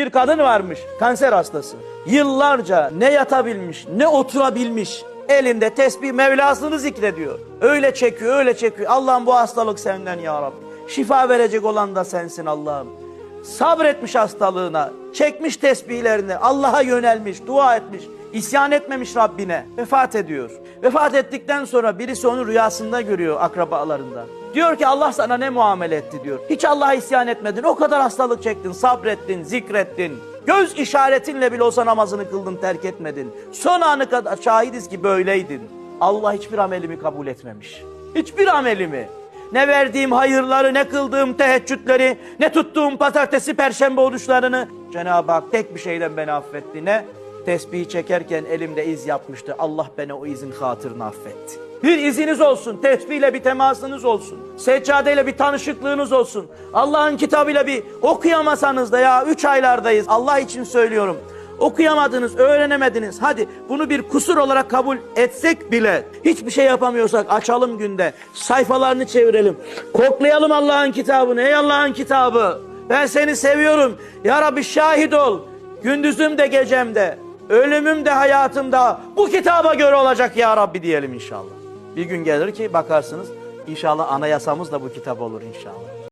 Bir kadın varmış kanser hastası. Yıllarca ne yatabilmiş ne oturabilmiş. Elinde tesbih Mevlasını zikrediyor. Öyle çekiyor öyle çekiyor. Allah'ım bu hastalık senden ya Rabbi. Şifa verecek olan da sensin Allah'ım. Sabretmiş hastalığına, çekmiş tesbihlerini, Allah'a yönelmiş, dua etmiş, isyan etmemiş Rabbine. Vefat ediyor. Vefat ettikten sonra birisi onu rüyasında görüyor akrabalarından. Diyor ki Allah sana ne muamele etti diyor. Hiç Allah'a isyan etmedin, o kadar hastalık çektin, sabrettin, zikrettin. Göz işaretinle bile olsa namazını kıldın, terk etmedin. Son anı kadar şahidiz ki böyleydin. Allah hiçbir amelimi kabul etmemiş. Hiçbir amelimi. Ne verdiğim hayırları, ne kıldığım teheccüdleri, ne tuttuğum pazartesi, perşembe oruçlarını Cenab-ı Hak tek bir şeyden beni affetti. Ne? Tesbihi çekerken elimde iz yapmıştı. Allah beni o izin hatırına affetti. Bir iziniz olsun, tesbihle bir temasınız olsun. Seccadeyle bir tanışıklığınız olsun. Allah'ın kitabıyla bir okuyamasanız da ya üç aylardayız. Allah için söylüyorum. Okuyamadınız, öğrenemediniz. Hadi bunu bir kusur olarak kabul etsek bile hiçbir şey yapamıyorsak açalım günde. Sayfalarını çevirelim. Koklayalım Allah'ın kitabını. Ey Allah'ın kitabı. Ben seni seviyorum. Ya Rabbi şahit ol. Gündüzüm de gecemde, ölümüm de hayatımda bu kitaba göre olacak ya Rabbi diyelim inşallah. Bir gün gelir ki bakarsınız inşallah anayasamız da bu kitap olur inşallah.